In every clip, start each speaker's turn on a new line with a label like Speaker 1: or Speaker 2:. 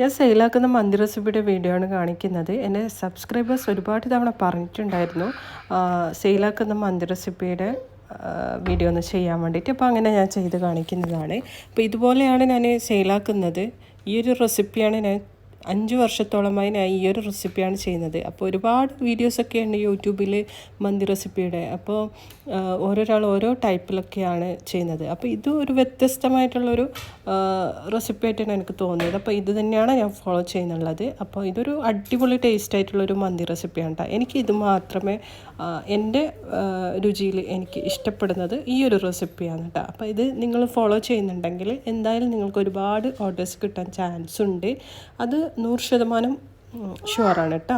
Speaker 1: ഞാൻ സെയിലാക്കുന്ന മന്തി റെസിപ്പിയുടെ വീഡിയോ ആണ് കാണിക്കുന്നത്. എന്റെ സബ്സ്ക്രൈബേഴ്സ് ഒരുപാട് തവണ പറഞ്ഞിട്ടുണ്ടായിരുന്നു സെയിലാക്കുന്ന മന്തി റെസിപ്പിയുടെ വീഡിയോ ഒന്ന് ചെയ്യാൻ വേണ്ടിയിട്ട്. അപ്പോൾ അങ്ങനെ ഞാൻ ചെയ്ത് കാണിക്കുന്നതാണ്. അപ്പോൾ ഇതുപോലെയാണ് ഞാൻ സെയിലാക്കുന്നത്. ഈ ഒരു റെസിപ്പിയാണ് ഞാൻ അഞ്ച് വർഷത്തോളമായി ഞാൻ ഈ ഒരു റെസിപ്പിയാണ് ചെയ്യുന്നത്. അപ്പോൾ ഒരുപാട് വീഡിയോസൊക്കെ ഉണ്ട് യൂട്യൂബിൽ മന്തി റെസിപ്പിയുടെ. അപ്പോൾ ഓരോരാൾ ഓരോ ടൈപ്പിലൊക്കെയാണ് ചെയ്യുന്നത്. അപ്പോൾ ഇത് ഒരു വ്യത്യസ്തമായിട്ടുള്ളൊരു റെസിപ്പി ആയിട്ടാണ് എനിക്ക് തോന്നിയത്. അപ്പോൾ ഇത് തന്നെയാണ് ഞാൻ ഫോളോ ചെയ്യുന്നുള്ളത്. അപ്പോൾ ഇതൊരു അടിപൊളി ടേസ്റ്റ് ആയിട്ടുള്ളൊരു മന്തി റെസിപ്പിയാണ് കേട്ടോ. എനിക്ക് ഇത് മാത്രമേ എന്റെ രുചിയിൽ എനിക്ക് ഇഷ്ടപ്പെടുന്നത് ഈ ഒരു റെസിപ്പിയാണ് കേട്ടോ. അപ്പോൾ ഇത് നിങ്ങൾ ഫോളോ ചെയ്യുന്നുണ്ടെങ്കിൽ എന്തായാലും നിങ്ങൾക്ക് ഒരുപാട് ഓർഡേഴ്സ് കിട്ടാൻ ചാൻസ് ഉണ്ട്. അത് നൂറ് ശതമാനം ഷുവറാണ് കേട്ടോ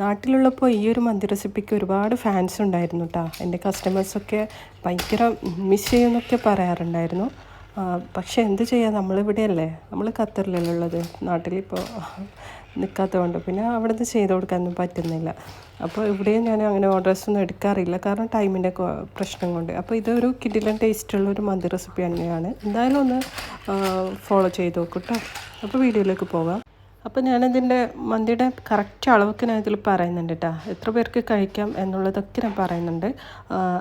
Speaker 1: നാട്ടിലുള്ളപ്പോൾ ഈ ഒരു മന്തി റെസിപ്പിക്ക് ഒരുപാട് ഫാൻസ് ഉണ്ടായിരുന്നു കേട്ടോ എന്റെ കസ്റ്റമേഴ്സൊക്കെ ഭയങ്കര മിസ് ചെയ്യുമെന്നൊക്കെ പറയാറുണ്ടായിരുന്നു. പക്ഷേ എന്ത് ചെയ്യാം? നമ്മളിവിടെയല്ലേ? നമ്മൾ ഖത്തറിലല്ലേ ഉള്ളത്? നാട്ടിലിപ്പോൾ നിൽക്കാത്തതുകൊണ്ട് പിന്നെ അവിടെ നിന്ന് ചെയ്ത് കൊടുക്കാനൊന്നും പറ്റുന്നില്ല. അപ്പോൾ ഇവിടെയും ഞാൻ അങ്ങനെ ഓർഡേഴ്സ് ഒന്നും എടുക്കാറില്ല. കാരണം ടൈമിന്റെ പ്രശ്നം കൊണ്ട്. അപ്പോൾ ഇതൊരു കിഡിലൻ ടേസ്റ്റുള്ള ഒരു മന്തി റെസിപ്പി തന്നെയാണ്. എന്തായാലും ഒന്ന് ഫോളോ ചെയ്ത് നോക്കൂ അപ്പോൾ വീഡിയോയിലേക്ക് പോകാം. അപ്പോൾ ഞാനിതിന്റെ മന്തിയുടെ കറക്റ്റ് അളവൊക്കെ ഞാൻ ഇതിൽ പറയുന്നുണ്ട് കേട്ടോ എത്ര പേർക്ക് കഴിക്കാം എന്നുള്ളതൊക്കെ ഞാൻ പറയുന്നുണ്ട്.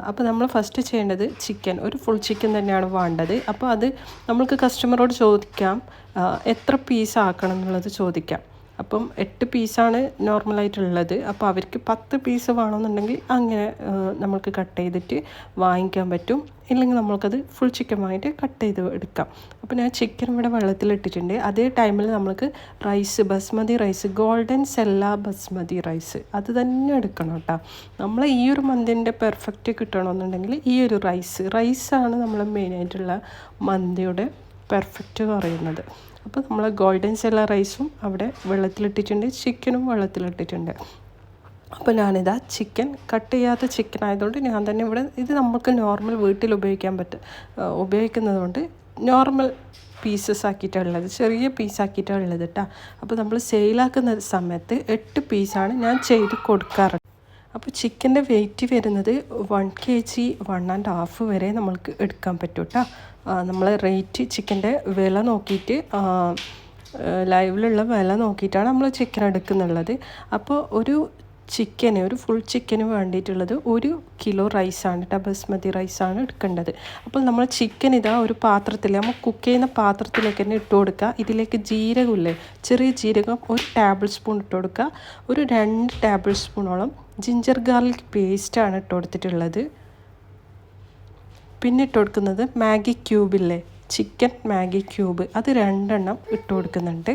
Speaker 1: അപ്പോൾ നമ്മൾ ഫസ്റ്റ് ചെയ്യേണ്ടത് ചിക്കൻ ഒരു ഫുൾ ചിക്കൻ തന്നെയാണ് വേണ്ടത്. അപ്പോൾ അത് നമ്മൾക്ക് കസ്റ്റമറോട് ചോദിക്കാം. എത്ര പീസ് ആക്കണം എന്നുള്ളത് ചോദിക്കാം. അപ്പം എട്ട് പീസാണ് നോർമലായിട്ടുള്ളത്. അപ്പോൾ അവർക്ക് പത്ത് പീസ് വേണമെന്നുണ്ടെങ്കിൽ അങ്ങനെ നമ്മൾക്ക് കട്ട് ചെയ്തിട്ട് വാങ്ങിക്കാൻ പറ്റും. ഇല്ലെങ്കിൽ നമ്മൾക്കത് ഫുൾ ചിക്കൻ വാങ്ങിയിട്ട് കട്ട് ചെയ്ത് എടുക്കാം. അപ്പോൾ ഞാൻ ചിക്കൻ ഇവിടെ വെള്ളത്തിലിട്ടിട്ടുണ്ട്. അതേ ടൈമിൽ നമ്മൾക്ക് rice basmati rice golden sella basmati rice അത് തന്നെ എടുക്കണം കേട്ടോ. നമ്മൾ ഈ ഒരു മന്തിന്റെ പെർഫെക്റ്റ് കിട്ടണമെന്നുണ്ടെങ്കിൽ ഈ ഒരു റൈസ് റൈസാണ് നമ്മൾ മെയിനായിട്ടുള്ള മന്തിയുടെ പെർഫെക്റ്റ് പറയുന്നത്. അപ്പോൾ നമ്മൾ ഗോൾഡൻ സെല്ല റൈസും അവിടെ വെള്ളത്തിലിട്ടിട്ടുണ്ട് ചിക്കനും വെള്ളത്തിലിട്ടിട്ടുണ്ട്. അപ്പോൾ ഞാനിതാ ചിക്കൻ കട്ട് ചെയ്യാത്ത ചിക്കൻ ആയതുകൊണ്ട് ഞാൻ തന്നെ ഇവിടെ ഇത് നമുക്ക് നോർമൽ വീട്ടിൽ ഉപയോഗിക്കാൻ പറ്റും. ഉപയോഗിക്കുന്നതുകൊണ്ട് നോർമൽ പീസസ് ആക്കിയിട്ടാണ് ഉള്ളത് ചെറിയ പീസ് ആക്കിയിട്ടാണ് ഉള്ളത് കേട്ടോ അപ്പോൾ നമ്മൾ സെയിലാക്കുന്ന സമയത്ത് എട്ട് പീസാണ് ഞാൻ ചെയ്ത് കൊടുക്കാറ്. അപ്പോൾ ചിക്കന്റെ വെയിറ്റ് വരുന്നത് one K G one and half വരെ നമ്മൾക്ക് എടുക്കാൻ പറ്റും കേട്ടോ നമ്മൾ റേറ്റ് ചിക്കന്റെ വില നോക്കിയിട്ട് ലൈവിലുള്ള വില നോക്കിയിട്ടാണ് നമ്മൾ ചിക്കൻ എടുക്കുന്നുള്ളത്. അപ്പോൾ ഒരു ചിക്കന് ഒരു ഫുൾ ചിക്കന് വേണ്ടിയിട്ടുള്ളത് ഒരു കിലോ റൈസാണ് കേട്ടോ ബസ്മതി റൈസാണ് എടുക്കേണ്ടത്. അപ്പോൾ നമ്മൾ ചിക്കൻ ഇതാ ഒരു പാത്രത്തിൽ നമ്മൾ കുക്ക് ചെയ്യുന്ന പാത്രത്തിലേക്ക് തന്നെ ഇട്ട് കൊടുക്കുക. ഇതിലേക്ക് ജീരകമില്ലേ ചെറിയ ജീരകം ഒരു ടേബിൾ സ്പൂൺ ഇട്ട് കൊടുക്കുക. ഒരു രണ്ട് ടേബിൾ സ്പൂണോളം ജിഞ്ചർ ഗാർലിക് പേസ്റ്റാണ് ഇട്ട് കൊടുത്തിട്ടുള്ളത്. പിന്നെ ഇട്ട് കൊടുക്കുന്നത് മാഗി ക്യൂബില്ലേ ചിക്കൻ മാഗി ക്യൂബ്. അത് രണ്ടെണ്ണം ഇട്ട് കൊടുക്കുന്നുണ്ട്.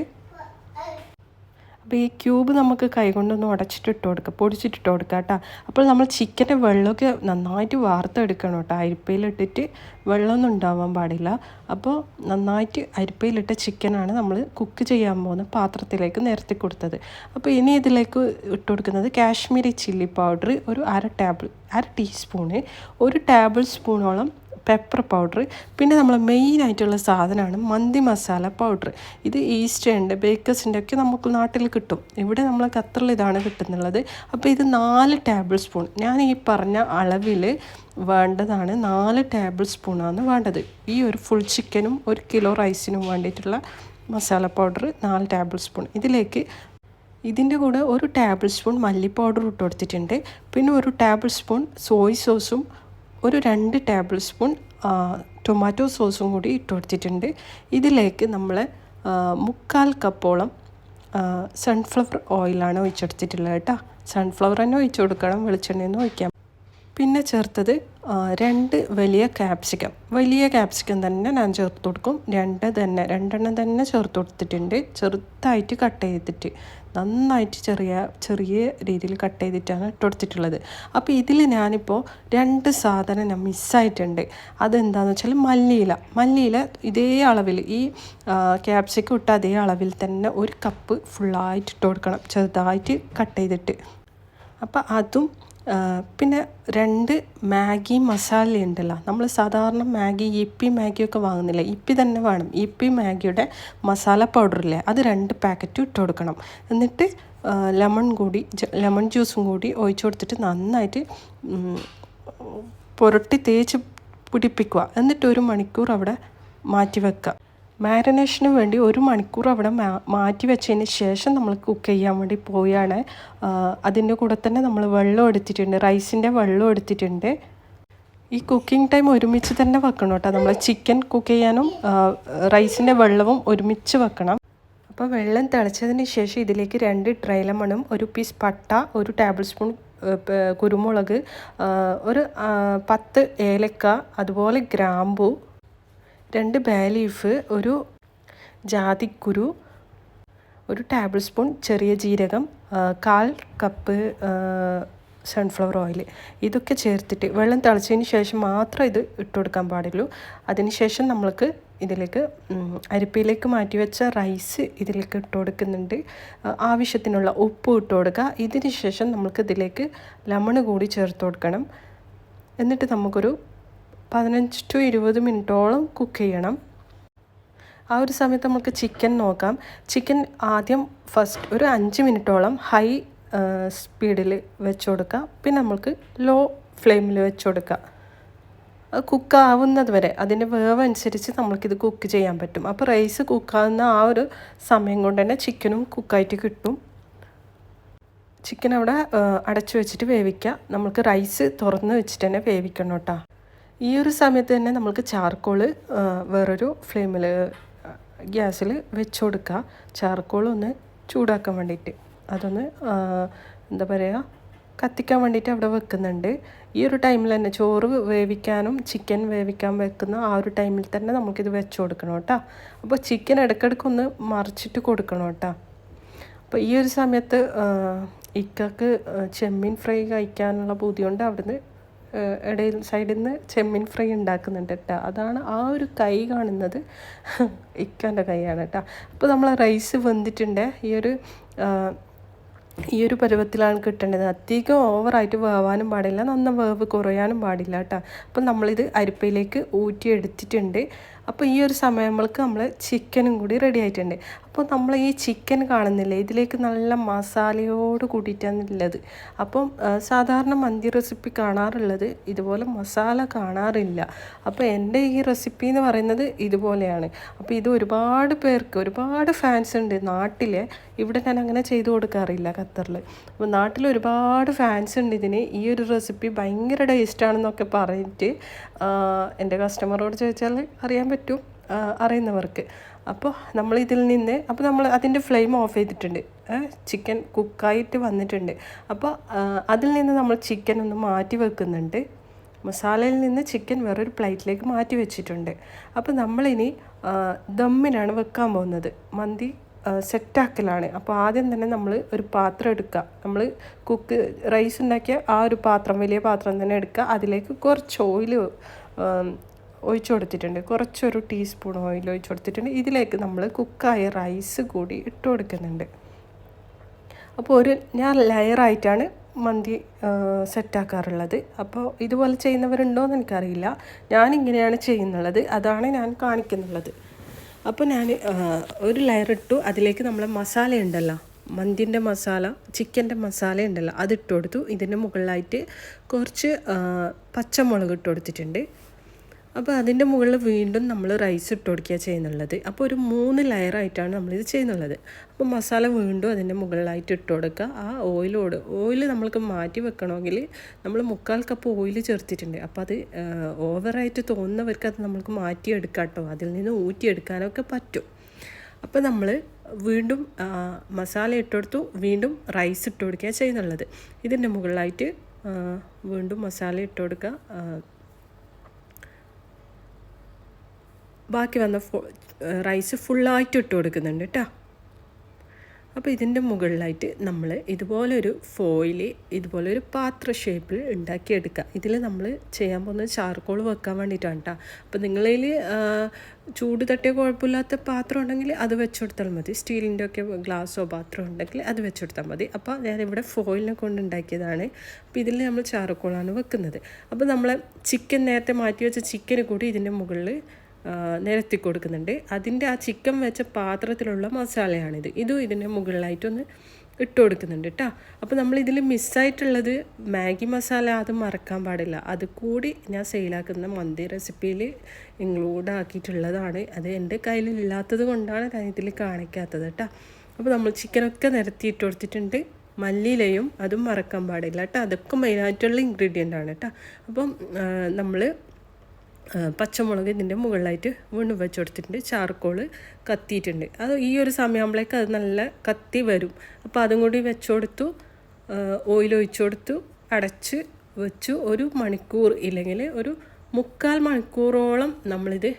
Speaker 1: അപ്പോൾ ഈ ക്യൂബ് നമുക്ക് കൈകൊണ്ടൊന്ന് ഉടച്ചിട്ട് ഇട്ട് കൊടുക്കുക പൊടിച്ചിട്ട് ഇട്ട് കൊടുക്കുക കേട്ടോ. അപ്പോൾ നമ്മൾ ചിക്കന്റെ വെള്ളമൊക്കെ നന്നായിട്ട് വാർത്തെടുക്കണം കേട്ടോ. അരിപ്പയിലിട്ടിട്ട് വെള്ളമൊന്നും ഉണ്ടാവാൻ പാടില്ല. അപ്പോൾ നന്നായിട്ട് അരിപ്പയിലിട്ട ചിക്കനാണ് നമ്മൾ കുക്ക് ചെയ്യാൻ പോകുന്ന പാത്രത്തിലേക്ക് നിരത്തി കൊടുത്തത്. അപ്പോൾ ഇനി ഇതിലേക്ക് ഇട്ട് കൊടുക്കുന്നത് കാശ്മീരി ചില്ലി പൗഡർ ഒരു അര ടേബിൾ അര ടീസ്പൂണ്. ഒരു ടേബിൾ സ്പൂണോളം പെപ്പർ പൗഡർ പിന്നെ നമ്മൾ മെയിനായിട്ടുള്ള സാധനമാണ് മന്തി മസാല പൗഡർ ഇത് ഈസ്റ്റേണിന്റെ ബേക്കേഴ്സിന്റെ ഒക്കെ നമുക്ക് നാട്ടിൽ കിട്ടും. ഇവിടെ നമ്മൾ ഖത്തറിൽ ഇതാണ് കിട്ടുന്നുള്ളത്. അപ്പോൾ ഇത് നാല് ടേബിൾ സ്പൂൺ ഞാൻ ഈ പറഞ്ഞ അളവിൽ വേണ്ടതാണ് നാല് ടേബിൾ സ്പൂണാണ് വേണ്ടത്. ഈ ഒരു ഫുൾ ചിക്കനും ഒരു കിലോ റൈസിനും വേണ്ടിയിട്ടുള്ള മസാല പൗഡർ നാല് ടേബിൾ സ്പൂൺ ഇതിലേക്ക് ഇതിന്റെ കൂടെ ഒരു ടേബിൾ സ്പൂൺ മല്ലി പൗഡർ ഇട്ട് കൊടുത്തിട്ടുണ്ട്. പിന്നെ ഒരു ടേബിൾ സ്പൂൺ സോയ് സോസും ഒരു രണ്ട് ടേബിൾ സ്പൂൺ ടൊമാറ്റോ സോസും കൂടി ഇട്ട് കൊടുത്തിട്ടുണ്ട്. ഇതിലേക്ക് നമ്മൾ മുക്കാൽ കപ്പോളം സൺഫ്ലവർ ഓയിലാണ് ഒഴിച്ചെടുത്തിട്ടുള്ളത് കേട്ടോ. സൺഫ്ലവർ തന്നെ ഒഴിച്ചു കൊടുക്കണം വെളിച്ചെണ്ണയൊന്നും ഒഴിക്കാം. പിന്നെ ചേർത്തത് രണ്ട് വലിയ ക്യാപ്സിക്കം വലിയ ക്യാപ്സിക്കം തന്നെ ഞാൻ ചേർത്ത് കൊടുക്കും. രണ്ട് തന്നെ രണ്ടെണ്ണം തന്നെ ചേർത്ത് കൊടുത്തിട്ടുണ്ട്. ചെറുതായിട്ട് കട്ട് ചെയ്തിട്ട്. നന്നായിട്ട് ചെറിയ ചെറിയ രീതിയിൽ കട്ട് ചെയ്തിട്ടാണ് ഇട്ടുകൊടുത്തിട്ടുള്ളത് അപ്പോൾ ഇതിൽ ഞാനിപ്പോൾ രണ്ട് സാധനം ഞാൻ മിസ്സായിട്ടുണ്ട് അതെന്താണെന്ന് വെച്ചാൽ മല്ലിയില. മല്ലിയില ഇതേ അളവിൽ ഈ ക്യാപ്സിക്കം ഇട്ട അതേ അളവിൽ തന്നെ ഒരു കപ്പ് ഫുള്ളായിട്ട് ഇട്ട് കൊടുക്കണം. ചെറുതായിട്ട് കട്ട് ചെയ്തിട്ട്. അപ്പോൾ അതും പിന്നെ രണ്ട് മാഗി മസാല ഉണ്ടല്ലോ. നമ്മൾ സാധാരണ മാഗി ഇപ്പി മാഗിയൊക്കെ വാങ്ങുന്നില്ല? ഇപ്പി തന്നെ വേണം. ഇപ്പി മാഗിയുടെ മസാല പൗഡർ പൗഡറില്ലേ അത് രണ്ട് പാക്കറ്റ് ഇട്ട് കൊടുക്കണം. എന്നിട്ട് ലെമൺ കൂടി ലെമൺ ജ്യൂസും കൂടി ഒഴിച്ചു കൊടുത്തിട്ട് നന്നായിട്ട് പുരട്ടി തേച്ച് പിടിപ്പിക്കുക. എന്നിട്ട് ഒരു മണിക്കൂർ അവിടെ മാറ്റി വെക്കുക. മാരിനേഷന് വേണ്ടി ഒരു മണിക്കൂർ അവിടെ മാറ്റി വെച്ചതിന് ശേഷം നമ്മൾ കുക്ക് ചെയ്യാൻ വേണ്ടി പോവുകയാണ്. അതിന്റെ കൂടെ തന്നെ നമ്മൾ വെള്ളം എടുത്തിട്ടുണ്ട്. റൈസിന്റെ വെള്ളം എടുത്തിട്ടുണ്ട്. ഈ കുക്കിംഗ് ടൈം ഒരുമിച്ച് തന്നെ വെക്കണം കേട്ടോ. നമ്മൾ ചിക്കൻ കുക്ക് ചെയ്യാനും റൈസിന്റെ വെള്ളവും ഒരുമിച്ച് വെക്കണം. അപ്പോൾ വെള്ളം തിളച്ചതിന് ശേഷം ഇതിലേക്ക് രണ്ട് ഡ്രൈ ലെമണും ഒരു പീസ് പട്ട ഒരു ടേബിൾ സ്പൂൺ കുരുമുളക് ഒരു പത്ത് ഏലക്ക അതുപോലെ ഗ്രാമ്പു രണ്ട് ബേ ലീഫ് ഒരു ജാതിക്കുരു ഒരു ടേബിൾ സ്പൂൺ ചെറിയ ജീരകം കാൽ കപ്പ് സൺഫ്ലവർ ഓയിൽ ഇതൊക്കെ ചേർത്തിട്ട് വെള്ളം തിളച്ചതിന് ശേഷം മാത്രം ഇത് ഇട്ട് കൊടുക്കാൻ പാടുള്ളൂ. അതിനുശേഷം നമ്മൾക്ക് ഇതിലേക്ക് അരിപ്പയിലേക്ക് മാറ്റി വെച്ച റൈസ് ഇതിലേക്ക് ഇട്ട് കൊടുക്കുന്നുണ്ട്. ആവശ്യത്തിനുള്ള ഉപ്പ് ഇട്ട് കൊടുക്കുക. ഇതിന് ശേഷം നമുക്ക് ഇതിലേക്ക് ലെമൺ കൂടി ചേർത്ത് കൊടുക്കണം. എന്നിട്ട് നമുക്കൊരു പതിനഞ്ച് ടു ഇരുപത് മിനിറ്റോളം കുക്ക് ചെയ്യണം. ആ ഒരു സമയത്ത് നമുക്ക് ചിക്കൻ നോക്കാം. ചിക്കൻ ആദ്യം ഫസ്റ്റ് ഒരു അഞ്ച് മിനിറ്റോളം ഹൈ സ്പീഡിൽ വെച്ച് കൊടുക്കുക. പിന്നെ നമുക്ക് ലോ ഫ്ലെയിമിൽ വെച്ച് കൊടുക്കുക. അത് കുക്ക് ആവുന്നത് വരെ അതിന്റെ വേവ് അനുസരിച്ച് നമ്മൾക്കിത് കുക്ക് ചെയ്യാൻ പറ്റും. അപ്പോൾ റൈസ് കുക്കാവുന്ന ആ ഒരു സമയം കൊണ്ട് തന്നെ ചിക്കനും കുക്കായിട്ട് കിട്ടും. ചിക്കൻ അവിടെ അടച്ചു വെച്ചിട്ട് വേവിക്കുക. നമുക്ക് റൈസ് തുറന്ന് വെച്ചിട്ട് തന്നെ വേവിക്കണം കേട്ടോ. ഈ ഒരു സമയത്ത് തന്നെ നമ്മൾക്ക് ചാർക്കോൾ വേറൊരു ഫ്ലെയിമിൽ ഗ്യാസിൽ വെച്ച് കൊടുക്കുക ചാർക്കോൾ ഒന്ന് ചൂടാക്കാൻ വേണ്ടിയിട്ട്. അതൊന്ന് എന്താ പറയുക കത്തിക്കാൻ വേണ്ടിയിട്ട് അവിടെ വെക്കുന്നുണ്ട്. ഈ ഒരു ടൈമിൽ തന്നെ ചോറ് വേവിക്കാനും ചിക്കൻ വേവിക്കാൻ വെക്കുന്ന ആ ഒരു ടൈമിൽ തന്നെ നമുക്കിത് വെച്ച് കൊടുക്കണം കേട്ടോ. അപ്പോൾ ചിക്കൻ ഇടയ്ക്കിടയ്ക്ക് ഒന്ന് മറിച്ചിട്ട് കൊടുക്കണം കേട്ടോ. അപ്പോൾ ഈ ഒരു സമയത്ത് ഇക്കക്ക് ചെമ്മീൻ ഫ്രൈ കഴിക്കാനുള്ള ബുദ്ധിയുണ്ട് അവിടുന്ന് ഇടയിൽ സൈഡിൽ നിന്ന് ചെമ്മീൻ ഫ്രൈ ഉണ്ടാക്കുന്നുണ്ട് കേട്ടോ. അതാണ് ആ ഒരു കൈ കാണുന്നത്. ഇക്കാന്റെ കൈയാണ് കേട്ടോ. അപ്പോൾ നമ്മൾ റൈസ് വെന്തിട്ടുണ്ട്. ഈ ഒരു ഈ ഒരു പരുവത്തിലാണ് കിട്ടേണ്ടത്. അധികം ഓവറായിട്ട് വേവാനും പാടില്ല. നന്ന വേവ് കുറയാനും പാടില്ല കേട്ടോ. അപ്പം നമ്മളിത് അരിപ്പയിലേക്ക് ഊറ്റി എടുത്തിട്ടുണ്ട് അപ്പോൾ ഈ ഒരു സമയം നമ്മൾക്ക് നമ്മൾ ചിക്കനും കൂടി റെഡി ആയിട്ടുണ്ട്. അപ്പോൾ നമ്മൾ ഈ ചിക്കൻ കാണുന്നില്ല? ഇതിലേക്ക് നല്ല മസാലയോട് കൂടിയിട്ടാണ് ഉള്ളത് അപ്പം സാധാരണ മന്തി റെസിപ്പി കാണാറുള്ളത് ഇതുപോലെ മസാല കാണാറില്ല. അപ്പോൾ എന്റെ ഈ റെസിപ്പി എന്ന് പറയുന്നത് ഇതുപോലെയാണ്. അപ്പോൾ ഇത് ഒരുപാട് പേർക്ക് ഒരുപാട് ഫാൻസ് ഉണ്ട് നാട്ടിലെ. ഇവിടെ ഞാൻ അങ്ങനെ ചെയ്തു കൊടുക്കാറില്ല ഖത്തറിൽ അപ്പോൾ നാട്ടിൽ ഒരുപാട് ഫാൻസ് ഉണ്ട് ഇതിന്. ഈ ഒരു റെസിപ്പി ഭയങ്കര ടേസ്റ്റാണെന്നൊക്കെ പറഞ്ഞിട്ട് എന്റെ കസ്റ്റമറോട് ചോദിച്ചാൽ അറിയാൻ പറ്റും അറിയുന്നവർക്ക്. അപ്പോൾ നമ്മൾ ഇതിൽ നിന്ന് അപ്പോൾ നമ്മൾ അതിന്റെ ഫ്ലെയിം ഓഫ് ചെയ്തിട്ടുണ്ട്. ചിക്കൻ കുക്കായിട്ട് വന്നിട്ടുണ്ട്. അപ്പോൾ അതിൽ നിന്ന് നമ്മൾ ചിക്കൻ ഒന്ന് മാറ്റി വെക്കുന്നുണ്ട്. മസാലയിൽ നിന്ന് ചിക്കൻ വേറൊരു പ്ലേറ്റിലേക്ക് മാറ്റി വെച്ചിട്ടുണ്ട്. അപ്പോൾ നമ്മളിനി ദമ്മിനാണ് വെക്കാൻ പോകുന്നത്. മന്തി സെറ്റാക്കലാണ്. അപ്പോൾ ആദ്യം തന്നെ നമ്മൾ ഒരു പാത്രം എടുക്കുക. നമ്മൾ കുക്ക് റൈസ് ഉണ്ടാക്കിയ ആ ഒരു പാത്രം വലിയ പാത്രം തന്നെ എടുക്കുക. അതിലേക്ക് കുറച്ച് ഓയിൽ ഒഴിച്ചു കൊടുത്തിട്ടുണ്ട് കുറച്ചൊരു ടീസ്പൂൺ ഓയിൽ ഒഴിച്ചു കൊടുത്തിട്ടുണ്ട് ഇതിലേക്ക് നമ്മൾ കുക്കായ റൈസ് കൂടി ഇട്ട് കൊടുക്കുന്നുണ്ട് അപ്പോൾ ഒരു ഞാൻ ലെയറായിട്ടാണ് മന്തി സെറ്റാക്കാറുള്ളത് അപ്പോൾ ഇതുപോലെ ചെയ്യുന്നവരുണ്ടോ എന്ന് എനിക്കറിയില്ല. ഞാനിങ്ങനെയാണ് ചെയ്യുന്നുള്ളത്. അതാണ് ഞാൻ കാണിക്കുന്നുള്ളത്. അപ്പോൾ ഞാൻ ഒരു ലെയർ ഇട്ടു. അതിലേക്ക് നമ്മൾ മസാല ഉണ്ടല്ലോ. മന്തിന്റെ മസാല ചിക്കന്റെ മസാല ഉണ്ടല്ലോ. അത് ഇട്ട് കൊടുത്തു ഇതിന്റെ മുകളിലായിട്ട് കുറച്ച് പച്ചമുളക് ഇട്ട് കൊടുത്തിട്ടുണ്ട് അപ്പോൾ അതിന്റെ മുകളിൽ വീണ്ടും നമ്മൾ റൈസ് ഇട്ട് കൊടുക്കുക ചെയ്യുന്നുള്ളത്. അപ്പോൾ ഒരു മൂന്ന് ലെയറായിട്ടാണ് നമ്മളിത് ചെയ്യുന്നുള്ളത്. അപ്പോൾ മസാല വീണ്ടും അതിന്റെ മുകളിലായിട്ട് ഇട്ട് കൊടുക്കുക. ആ ഓയിലോട് ഓയിൽ നമ്മൾക്ക് മാറ്റി വെക്കണമെങ്കിൽ നമ്മൾ മുക്കാൽ കപ്പ് ഓയിൽ ചേർത്തിട്ടുണ്ട്. അപ്പോൾ അത് ഓവറായിട്ട് തോന്നുന്നവർക്ക് അത് നമ്മൾക്ക് മാറ്റിയെടുക്കാം കേട്ടോ. അതിൽ നിന്ന് ഊറ്റിയെടുക്കാനൊക്കെ പറ്റും. അപ്പോൾ നമ്മൾ വീണ്ടും മസാല ഇട്ടെടുത്തു വീണ്ടും റൈസ് ഇട്ട് കൊടുക്കുക ചെയ്യുന്നുള്ളത്. ഇതിന്റെ മുകളിലായിട്ട് വീണ്ടും മസാല ഇട്ട് കൊടുക്കുക ആ, ബാക്കി വന്ന റൈസ് ഫുള്ളായിട്ട് ഇട്ട് കൊടുക്കുന്നുണ്ട് കേട്ടോ അപ്പോൾ ഇതിന്റെ മുകളിലായിട്ട് നമ്മൾ ഇതുപോലൊരു ഫോയിൽ ഇതുപോലൊരു പാത്ര ഷേപ്പിൽ ഉണ്ടാക്കിയെടുക്കുക. ഇതിൽ നമ്മൾ ചെയ്യാൻ പോകുന്നത് ചാർക്കോൾ വെക്കാൻ വേണ്ടിയിട്ടാണ് കേട്ടോ അപ്പോൾ നിങ്ങളിൽ ചൂട് തട്ടിയ കുഴപ്പമില്ലാത്ത പാത്രം ഉണ്ടെങ്കിൽ അത് വെച്ച് കൊടുത്താൽ മതി. സ്റ്റീലിന്റെ ഒക്കെ ഗ്ലാസ്സോ പാത്രം ഉണ്ടെങ്കിൽ അത് വെച്ച് കൊടുത്താൽ മതി. അപ്പോൾ ഞാനിവിടെ ഫോയിലിനെ കൊണ്ട് ഉണ്ടാക്കിയതാണ്. അപ്പോൾ ഇതിൽ നമ്മൾ ചാർക്കോളാണ് വെക്കുന്നത്. അപ്പോൾ നമ്മൾ ചിക്കൻ നേരത്തെ മാറ്റി വെച്ച ചിക്കന് കൂടി ഇതിന്റെ മുകളിൽ നിരത്തി കൊടുക്കുന്നുണ്ട്. അതിന്റെ ആ ചിക്കൻ വെച്ച പാത്രത്തിലുള്ള മസാലയാണിത്. ഇതും ഇതിന്റെ മുകളിലായിട്ടൊന്ന് ഇട്ട് കൊടുക്കുന്നുണ്ട് കേട്ടോ അപ്പോൾ നമ്മൾ ഇതിൽ മിസ്സായിട്ടുള്ളത് മാഗി മസാല അത് മറക്കാൻ പാടില്ല. അത് കൂടി ഞാൻ സെയിലാക്കുന്ന മന്തി റെസിപ്പിയിൽ ഇൻക്ലൂഡ് ആക്കിയിട്ടുള്ളതാണ്. അത് എന്റെ കയ്യിൽ ഇല്ലാത്തത് കൊണ്ടാണ് ഞാൻ കാണിക്കാത്തത് കേട്ടോ അപ്പോൾ നമ്മൾ ചിക്കനൊക്കെ നിരത്തി ഇട്ട് കൊടുത്തിട്ടുണ്ട്. മല്ലിയിലയും അതും മറക്കാൻ പാടില്ല കേട്ടോ അതൊക്കെ മെയിനായിട്ടുള്ള ഇൻഗ്രീഡിയന്റ് ആണ് കേട്ടോ അപ്പം നമ്മൾ പച്ചമുളക് ഇതിന്റെ മുകളിലായിട്ട് വീണ്ടും വെച്ച് കൊടുത്തിട്ടുണ്ട്. ചാർക്കോൾ കത്തിയിട്ടുണ്ട്. അത് ഈ ഒരു സമയമാകുമ്പോഴേക്ക് അത് നല്ല കത്തി വരും. അപ്പോൾ അതും കൂടി വെച്ച് കൊടുത്തു ഓയിൽ ഒഴിച്ചു കൊടുത്തു അടച്ച് വെച്ചു. ഒരു മണിക്കൂർ ഇല്ലെങ്കിൽ ഒരു മുക്കാൽ മണിക്കൂറോളം നമ്മളിത്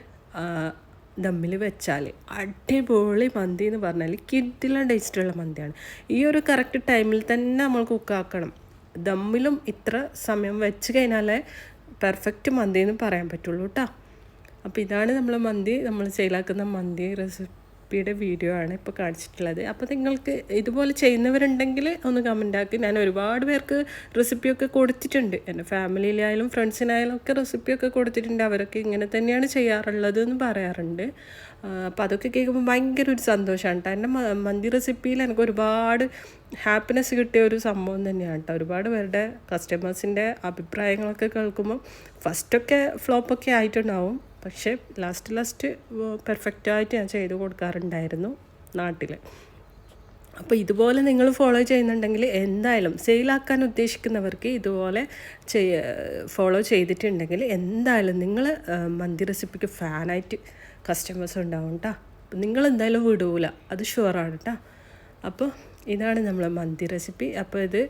Speaker 1: ദമ്മിൽ വെച്ചാൽ അടിപൊളി മന്തി എന്ന് പറഞ്ഞാൽ കിഡിലും ടേസ്റ്റുള്ള മന്തിയാണ്. ഈ ഒരു കറക്റ്റ് ടൈമിൽ തന്നെ നമ്മൾ കുക്കാക്കണം ദമ്മിലും ഇത്ര സമയം വെച്ച് കഴിഞ്ഞാലേ പെർഫെക്റ്റ് മന്തി എന്ന് പറയാൻ പറ്റുള്ളൂ കേട്ടോ അപ്പോൾ ഇതാണ് നമ്മൾ മന്തി നമ്മൾ സെയിലാക്കുന്ന മന്തി റെസിപ്പിയുടെ വീഡിയോ ആണ് ഇപ്പോൾ കാണിച്ചിട്ടുള്ളത്. അപ്പോൾ നിങ്ങൾക്ക് ഇതുപോലെ ചെയ്യുന്നവരുണ്ടെങ്കിൽ ഒന്ന് കമന്റ് ആക്കി. ഞാൻ ഒരുപാട് പേർക്ക് റെസിപ്പിയൊക്കെ കൊടുത്തിട്ടുണ്ട്. എന്റെ ഫാമിലിയിലായാലും ഫ്രണ്ട്സിനായാലും ഒക്കെ റെസിപ്പിയൊക്കെ കൊടുത്തിട്ടുണ്ട്. അവരൊക്കെ ഇങ്ങനെ തന്നെയാണ് ചെയ്യാറുള്ളത് എന്ന് പറയാറുണ്ട്. അപ്പോൾ അതൊക്കെ കേൾക്കുമ്പോൾ ഭയങ്കര ഒരു സന്തോഷമാണ് കേട്ടോ എന്റെ മന്തി റെസിപ്പിയിൽ എനിക്ക് ഒരുപാട് ഹാപ്പിനെസ് കിട്ടിയ ഒരു സംഭവം തന്നെയാണ് കേട്ടോ ഒരുപാട് പേരുടെ കസ്റ്റമേഴ്സിന്റെ അഭിപ്രായങ്ങളൊക്കെ കേൾക്കുമ്പോൾ ഫസ്റ്റൊക്കെ ഫ്ലോപ്പൊക്കെ ആയിട്ടുണ്ടാവും. പക്ഷേ ലാസ്റ്റ് ലാസ്റ്റ് പെർഫെക്റ്റായിട്ട് ഞാൻ ചെയ്ത് കൊടുക്കാറുണ്ടായിരുന്നു നാട്ടിൽ അപ്പോൾ ഇതുപോലെ നിങ്ങൾ ഫോളോ ചെയ്യുന്നുണ്ടെങ്കിൽ എന്തായാലും സെയിലാക്കാൻ ഉദ്ദേശിക്കുന്നവർക്ക് ഇതുപോലെ ചെയ്യ ഫോളോ ചെയ്തിട്ടുണ്ടെങ്കിൽ എന്തായാലും നിങ്ങൾ മന്തി റെസിപ്പിക്ക് ഫാനായിട്ട് കസ്റ്റമേഴ്സ് ഉണ്ടാവും കേട്ടോ നിങ്ങൾ എന്തായാലും വിടൂല. അത് ഷുവറാണ് കേട്ടോ അപ്പോൾ ഇതാണ് നമ്മളെ മന്തി റെസിപ്പി അപ്പോൾ ഇത്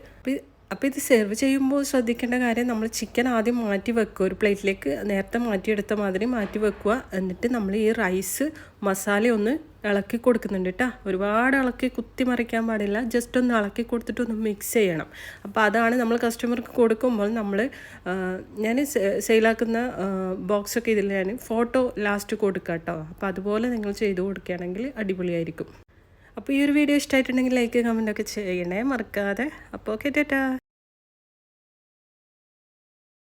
Speaker 1: അപ്പോൾ ഇത് സെർവ് ചെയ്യുമ്പോൾ ശ്രദ്ധിക്കേണ്ട കാര്യം നമ്മൾ ചിക്കൻ ആദ്യം മാറ്റി വെക്കുക. ഒരു പ്ലേറ്റിലേക്ക് നേരത്തെ മാറ്റിയെടുത്ത മാതിരി മാറ്റി വെക്കുക. എന്നിട്ട് നമ്മൾ ഈ റൈസ് മസാല ഒന്ന് ഇളക്കി കൊടുക്കുന്നുണ്ട് കേട്ടോ. ഒരുപാട് ഇളക്കി കുത്തി മറിക്കാൻ പാടില്ല. ജസ്റ്റ് ഒന്ന് ഇളക്കി കൊടുത്തിട്ട് ഒന്ന് മിക്സ് ചെയ്യണം. അപ്പോൾ അതാണ് നമ്മൾ കസ്റ്റമർക്ക് കൊടുക്കുമ്പോൾ നമ്മൾ ഞാൻ സെയിലാക്കുന്ന ബോക്സൊക്കെ ഇതിൽ ഞാൻ ഫോട്ടോ ലാസ്റ്റ് കൊടുക്കാം കേട്ടോ. അപ്പോൾ അതുപോലെ നിങ്ങൾ ചെയ്ത് കൊടുക്കുകയാണെങ്കിൽ അടിപൊളിയായിരിക്കും. അപ്പോൾ ഈ ഒരു വീഡിയോ ഇഷ്ടമായിട്ടുണ്ടെങ്കിൽ ലൈക്ക് കമന്റൊക്കെ ചെയ്യണേ മറക്കാതെ. അപ്പോൾ ഓക്കെ ടാറ്റാ